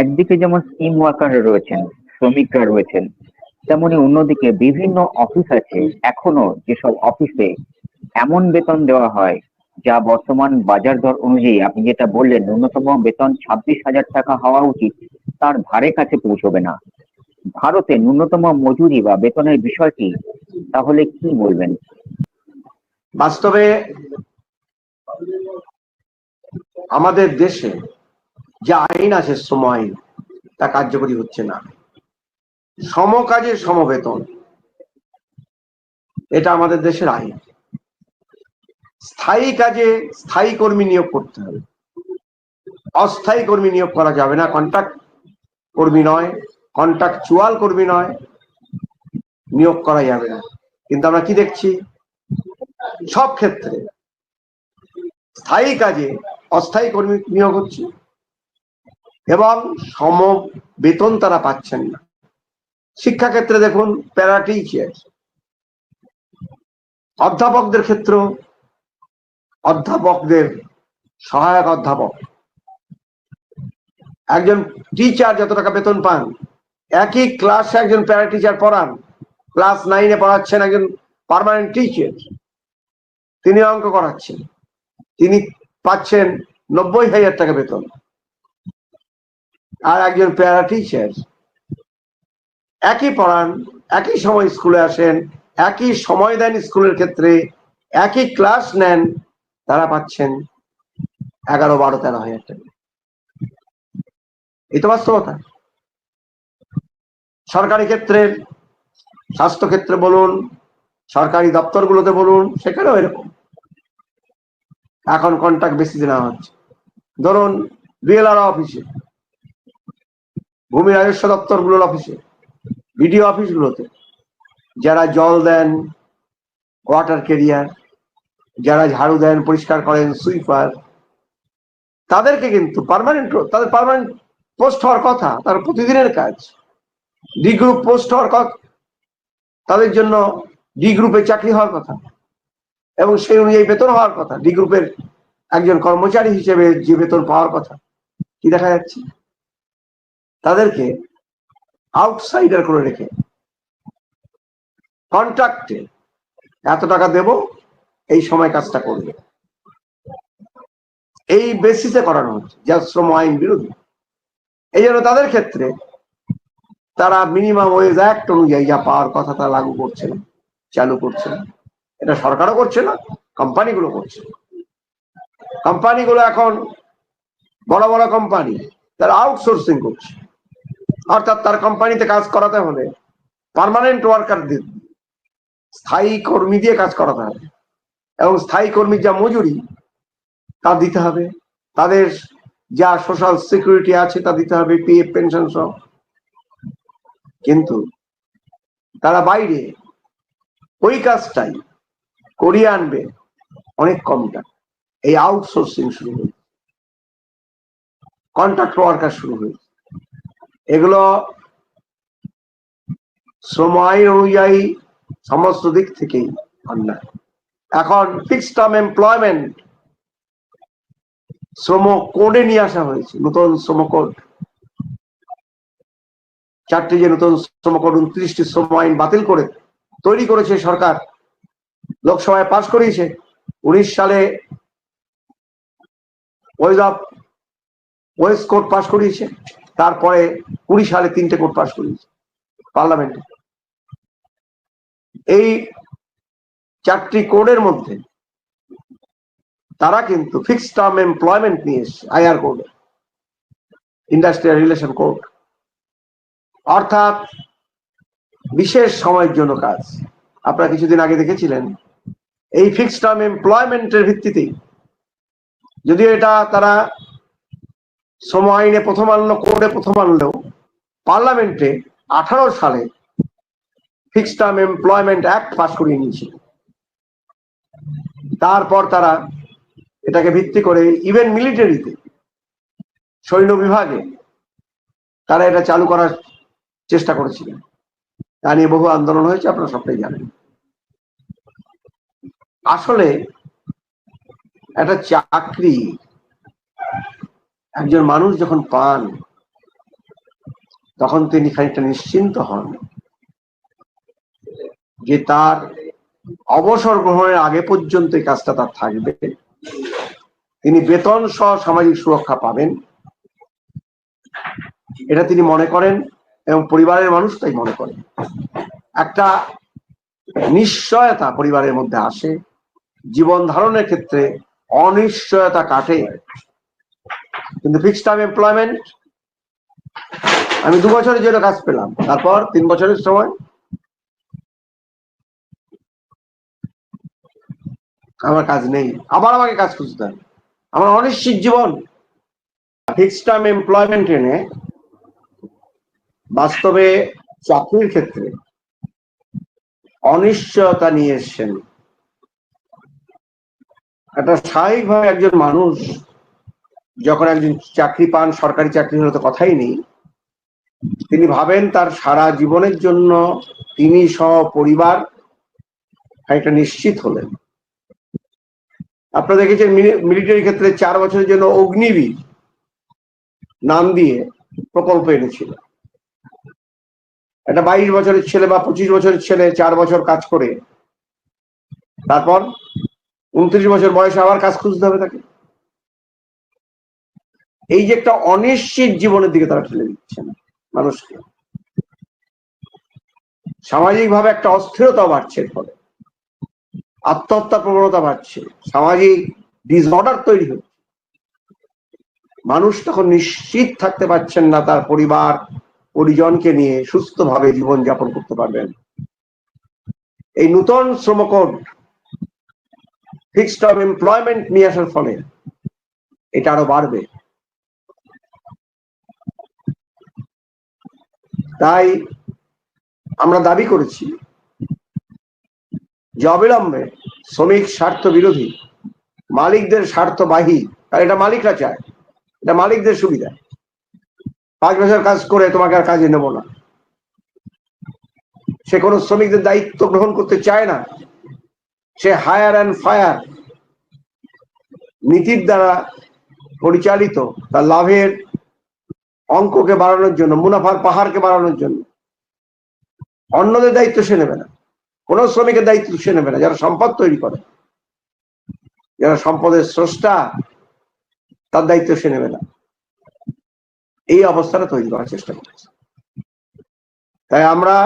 একদিকে যেমন scheme worker রয়েছেন, শ্রমিকরা রয়েছেন, তেমনি অন্যদিকে বিভিন্ন অফিস আছে, এখনও যেসব অফিসে এমন বেতন দেওয়া হয়, যা বর্তমান বাজার দর অনুযায়ী, আপনি যেটা বললেন, ন্যূনতম বেতন ছাব্বিশ হাজার টাকা হওয়া উচিত, তার ধারে কাছে পৌঁছবে না। ভারতে ন্যূনতম মজুরি বা বেতনের বিষয়টি, তাহলে কি বলবেন? বাস্তবে আমাদের দেশে যে আইন আছে শ্রম আইন তা কার্যকরী হচ্ছে না। সমকাজে সমবেতন। এটা আমাদের দেশের আইন। স্থায়ী কাজে স্থায়ী কর্মী নিয়োগ করতে হবে। অস্থায়ী কর্মী নিয়োগ করা যাবে না। কন্ট্রাক্ট কর্মী নয় কন্ট্রাক্ট চুয়াল কর্মী নয়, নিয়োগ করা যাবে না। কিন্তু আমরা কি দেখছি? সব ক্ষেত্রে স্থায়ী কাজে অস্থায়ী কর্মী নিয়োগ হচ্ছে। এবং সম বেতন তারা পাচ্ছেন না। শিক্ষাক্ষেত্রে দেখুন প্যারা টিচার অধ্যাপকদের ক্ষেত্রেও অধ্যাপকদের সহায়ক অধ্যাপক। একজন টিচার যত টাকা বেতন পান, একই ক্লাসে একজন প্যারা টিচার পড়ান ক্লাস নাইনে পড়াচ্ছেন একজন পার্মানেন্ট টিচার তিনি অঙ্ক করাচ্ছেন। তিনি পাচ্ছেন নব্বই হাজার টাকা বেতন। আর একজন প্যারা টিচার একই পড়ান, একই সময় স্কুলে আসেন, একই সময় দেন স্কুলের ক্ষেত্রে, একই ক্লাস নেন, তারা পাচ্ছেন এগারো, বারো, তেরো হাজার টাকা। এই তো বাস্তবতা। সরকারি ক্ষেত্রে স্বাস্থ্য ক্ষেত্রে বলুন, সরকারি দপ্তরগুলোতে বলুন, সেখানেও এরকম। এখন কন্ট্রাক্ট বেশি নেওয়া হচ্ছে। ধরুন বিএলআর অফিসে ভূমি রাজস্ব দপ্তরগুলোর অফিসে বিডিও অফিসগুলোতে যারা জল দেন ওয়াটার কেরিয়ার যারা ঝাড়ু দেন, পরিষ্কার করেন সুইপার তাদেরকে কিন্তু পারমানেন্ট তাদের পার্মানেন্ট পোস্ট হওয়ার কথা, তার প্রতিদিনের কাজ। ডি গ্রুপ পোস্ট হওয়ার কথা তাদের জন্য ডি গ্রুপে চাকরি হওয়ার কথা এবং সেই অনুযায়ী বেতন হওয়ার কথা। ডি গ্রুপের একজন কর্মচারী হিসেবে যে বেতন পাওয়ার কথা। কি দেখা যাচ্ছে? তাদেরকে আউটসাইডার করে রেখে কন্ট্রাক্টে এত টাকা দেব, এই সময় কাজটা করবে। এই বেসিসে করানো হচ্ছে যা শ্রম আইন বিরোধী। এই জন্য তাদের ক্ষেত্রে তারা মিনিমাম ওয়েজ অ্যাক্ট অনুযায়ী যা পাওয়ার কথা তা লাগু করছে না চালু করছে। না এটা সরকারও করছে না কোম্পানিগুলো করছে। কোম্পানিগুলো এখন বড় বড় কোম্পানি তারা আউটসোর্সিং করছে। অর্থাৎ তার কোম্পানিতে কাজ করাতে হলে পারমানেন্ট ওয়ার্কার ওয়ার্কারদের স্থায়ী কর্মী দিয়ে কাজ করাতে হবে। এবং স্থায়ী কর্মীর যা মজুরি, তা দিতে হবে। তাদের যা সোশ্যাল সিকিউরিটি আছে, তা দিতে হবে পিএফ পেনশন সহ। কিন্তু তারা বাইরে ওই কাজটাই করিয়ে আনবে অনেক কম টাকা। এই আউটসোর্সিং শুরু হয়েছে। কন্ট্রাক্ট ওয়ার্কার শুরু হয়েছে। এগুলো আইন অনুযায়ী সমস্ত দিক থেকেই অন্যায়। এখন ফিক্সড টার্ম এমপ্লয়মেন্ট শ্রম কোডে নিয়ে আসা হয়েছে, নতুন শ্রম কোড চারটি যে নতুন শ্রম কোড উনত্রিশটি শ্রম আইন বাতিল করে তৈরি করেছে সরকার, লোকসভায় পাশ করিয়েছে। উনিশ সালে wage of wages code pass করিয়েছে। তারপরে কুড়ি সালে তিনটে কোড পাশ করিয়েছে পার্লামেন্টে। এই চারটি কোডের মধ্যে তারা কিন্তু ফিক্সড টার্ম এমপ্লয়মেন্ট নিয়ে এসছে IR code industrial relation code অর্থাৎ বিশেষ সময়ের জন্য কাজ। আপনারা কিছুদিন আগে দেখেছিলেন, এই ফিক্সড টার্ম এমপ্লয়মেন্টের ভিত্তিতেই, যদিও এটা তারা শ্রম আইনে প্রথম আনলো, কোর্টে প্রথম আনলেও পার্লামেন্টে আঠারো সালে fixed term employment act pass করিয়ে নিয়েছিল। তারপর তারা এটাকে ভিত্তি করে ইভেন মিলিটারিতে সৈন্য বিভাগে তারা এটা চালু করার চেষ্টা করেছিলেন তা নিয়ে বহু আন্দোলন হয়েছে, আপনারা সবটাই জানেন। আসলে একটা চাকরি একজন মানুষ যখন পান, তখন তিনি খানিকটা নিশ্চিন্ত হন যে তার অবসর গ্রহণের আগে পর্যন্ত এই কাজটা তার থাকবে। তিনি বেতন সহ সামাজিক সুরক্ষা পাবেন। এটা তিনি মনে করেন এবং পরিবারের মানুষ তাই মনে করেন একটা নিশ্চয়তা পরিবারের মধ্যে আসে। জীবন ধারণের ক্ষেত্রে অনিশ্চয়তা কাটে। কিন্তু ফিক্সড টাইম এমপ্লয়মেন্ট আমি দু বছরের জন্য কাজ পেলাম। তারপর তিন বছরের সময় আমার কাজ নেই। আবার আমাকে কাজ খুঁজতে হবে আমার অনিশ্চিত জীবন ফিক্সড টাইম এমপ্লয়মেন্ট এনে বাস্তবে চাকরির ক্ষেত্রে অনিশ্চয়তা নিয়ে এসছেন। একটা স্বাভাবিকভাবে একজন মানুষ যখন একজন চাকরি পান, সরকারি চাকরি হলে তো কথাই নেই। তিনি ভাবেন তার সারা জীবনের জন্য তিনি সহ পরিবার খানিকটা নিশ্চিত হলেন। আপনারা দেখেছেন মিলিটারি ক্ষেত্রে চার বছরের জন্য অগ্নিবীর নাম দিয়ে প্রকল্প এনেছিল। একটা বাইশ বছরের ছেলে বা পঁচিশ বছরের ছেলে চার বছর কাজ করে, তারপর উনত্রিশ বছর বয়সে আবার কাজ খুঁজতে হবে তাকে। এই যে একটা অনিশ্চিত জীবনের দিকে তারা ঠেলে দিচ্ছেন মানুষকে। সামাজিকভাবে একটা অস্থিরতা বাড়ছে ফলে। আত্মহত্যা প্রবণতা বাড়ছে। সামাজিক ডিসঅর্ডার তৈরি হচ্ছে। মানুষ তখন নিশ্চিত থাকতে পারছেন না তার পরিবার, পরিজনকে নিয়ে সুস্থভাবে জীবন যাপন করতে পারবেন। এই নূতন শ্রমকোড ফিক্সড টার্ম এমপ্লয়মেন্ট নিয়ে আসার ফলে এটা আরও বাড়বে। তাই আমরা দাবি করেছি যে অবিলম্বে শ্রমিক স্বার্থ বিরোধী, মালিকদের স্বার্থবাহী আর এটা মালিকরা চায়, এটা মালিকদের সুবিধা। পাঁচ বছর কাজ করে তোমাকে আর কাজে নেব না। সে কোনো শ্রমিকদের দায়িত্ব গ্রহণ করতে চায় না। সে হায়ার অ্যান্ড ফায়ার নীতির দ্বারা পরিচালিত তার লাভের অঙ্ককে বাড়ানোর জন্য, মুনাফার পাহাড়কে বাড়ানোর জন্য। অন্যদের দায়িত্ব সে নেবে না। কোন শ্রমিকের দায়িত্ব সে নেবে না। যারা সম্পদ তৈরি করে, যারা সম্পদের স্রষ্টা, তার দায়িত্ব সে নেবে না। এই অবস্থাটা তৈরি করার চেষ্টা করেছে। তাই আমরা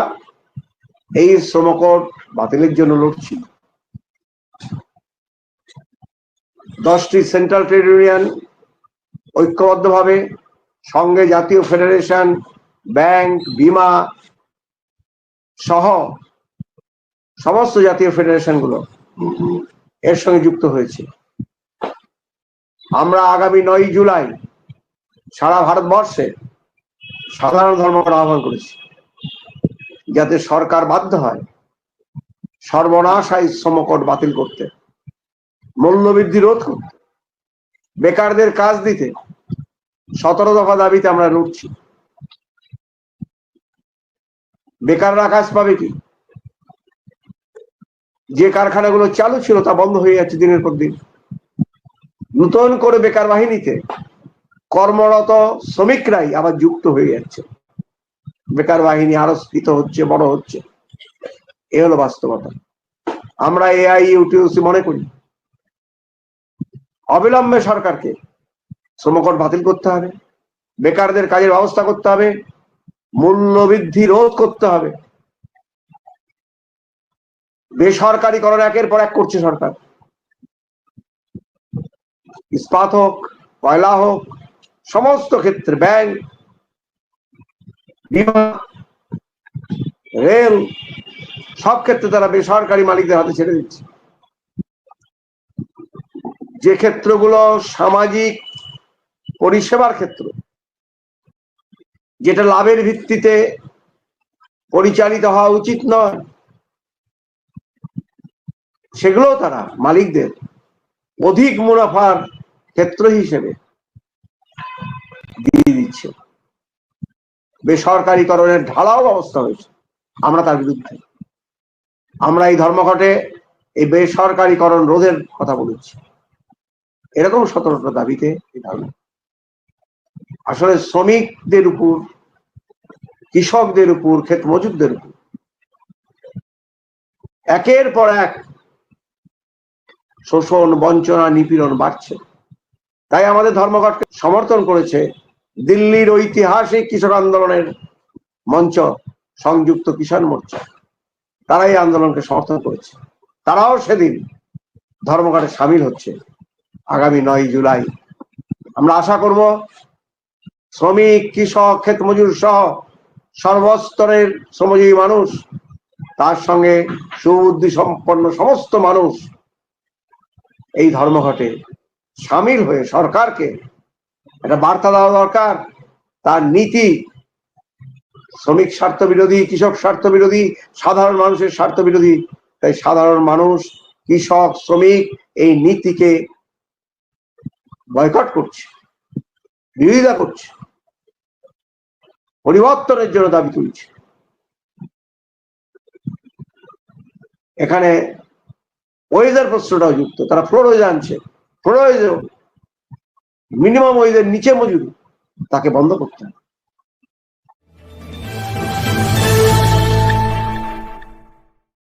এই শ্রমকোট বাতিলের জন্য লড়ছি। দশটি সেন্ট্রাল ট্রেড ইউনিয়ন ঐক্যবদ্ধভাবে সঙ্গে জাতীয় ফেডারেশন, ব্যাংক, বিমা সহ সমস্ত জাতীয় ফেডারেশনগুলো এর সঙ্গে যুক্ত হয়েছে। আমরা আগামী নয় জুলাই সারা ভারতবর্ষে সাধারণ ধর্মঘট আহ্বান করেছি। যাতে সরকার বাধ্য হয় সর্বনাশাই শ্রমকট বাতিল করতে, মূল্যবৃদ্ধি রোধ করতে, বেকারদের কাজ দিতে সতেরো দফা দাবিতে আমরা লড়ছি। বেকাররা কাজ পাবে কি? যে কারখানাগুলো চালু ছিল তা বন্ধ হয়ে যাচ্ছে দিনের পর দিন। নতুন করে বেকার বাহিনীতে কর্মরত শ্রমিকরাই আবার যুক্ত হয়ে যাচ্ছে। বেকার বাহিনী আরও স্ফীত হচ্ছে, বড় হচ্ছে। এ হলো বাস্তবতা। আমরা এআই ইউটিউসি মনে করি। অবিলম্বে সরকারকে শ্রমকট বাতিল করতে হবে। বেকারদের কাজের ব্যবস্থা করতে হবে। মূল্যবৃদ্ধি রোধ করতে হবে। বেসরকারিকরণ একের পর এক করছে সরকার। ইস্পাত হোক, কয়লা হোক, সমস্ত ক্ষেত্রে ব্যাংক, বিমা, রেল, সব ক্ষেত্রে তারা বেসরকারি মালিকদের হাতে ছেড়ে দিচ্ছে। যে ক্ষেত্রগুলো সামাজিক পরিষেবার ক্ষেত্র, যেটা লাভের ভিত্তিতে পরিচালিত হওয়া উচিত নয় সেগুলো তারা মালিকদের অধিক মুনাফার ক্ষেত্র হিসেবে দিয়ে দিচ্ছে। বেসরকারীকরণের ঢালাও ব্যবস্থা হয়েছে, আমরা তার বিরুদ্ধে। আমরা এই ধর্মঘটে এই বেসরকারীকরণ রোধের কথা বলেছি। এরকম সতর্কতা দাবিতে এই ধর্ম আসলে শ্রমিকদের উপর, কৃষকদের উপর, ক্ষেত মজুরদের উপর। একের পর এক শোষণ, বঞ্চনা, নিপীড়ন বাড়ছে। তাই আমাদের ধর্মঘটকে সমর্থন করেছে দিল্লির ঐতিহাসিক কৃষক আন্দোলনের মঞ্চ, সংযুক্ত কিষাণ মোর্চা। তারা এই আন্দোলনকে সমর্থন করেছে। তারাও সেদিন ধর্মঘটে সামিল হচ্ছে আগামী নয় জুলাই। আমরা আশা করব শ্রমিক, কৃষক ক্ষেত মজুর সহ সর্বস্তরের শ্রমজীবী মানুষ, তার সঙ্গে সুবুদ্ধি সম্পন্ন সমস্ত মানুষ এই ধর্মঘটে সামিল হয়ে সরকারকে একটা বার্তা দেওয়া দরকার। তার নীতি, শ্রমিক স্বার্থ বিরোধী, কৃষক স্বার্থ বিরোধী, সাধারণ মানুষের স্বার্থ বিরোধী, তাই সাধারণ মানুষ, কৃষক, শ্রমিক এই নীতিকে বয়কট করছে, বিরোধিতা করছে। পরিবর্তনের জন্য দাবি তুলছে। এখানে ওয়েজের প্রশ্নটাও যুক্ত। তারা ফ্লোর ওয়েজ আনছে ফ্লোর ওয়েজ মিনিমাম ওয়েজের নিচে মজুরি। তাকে বন্ধ করতে হবে।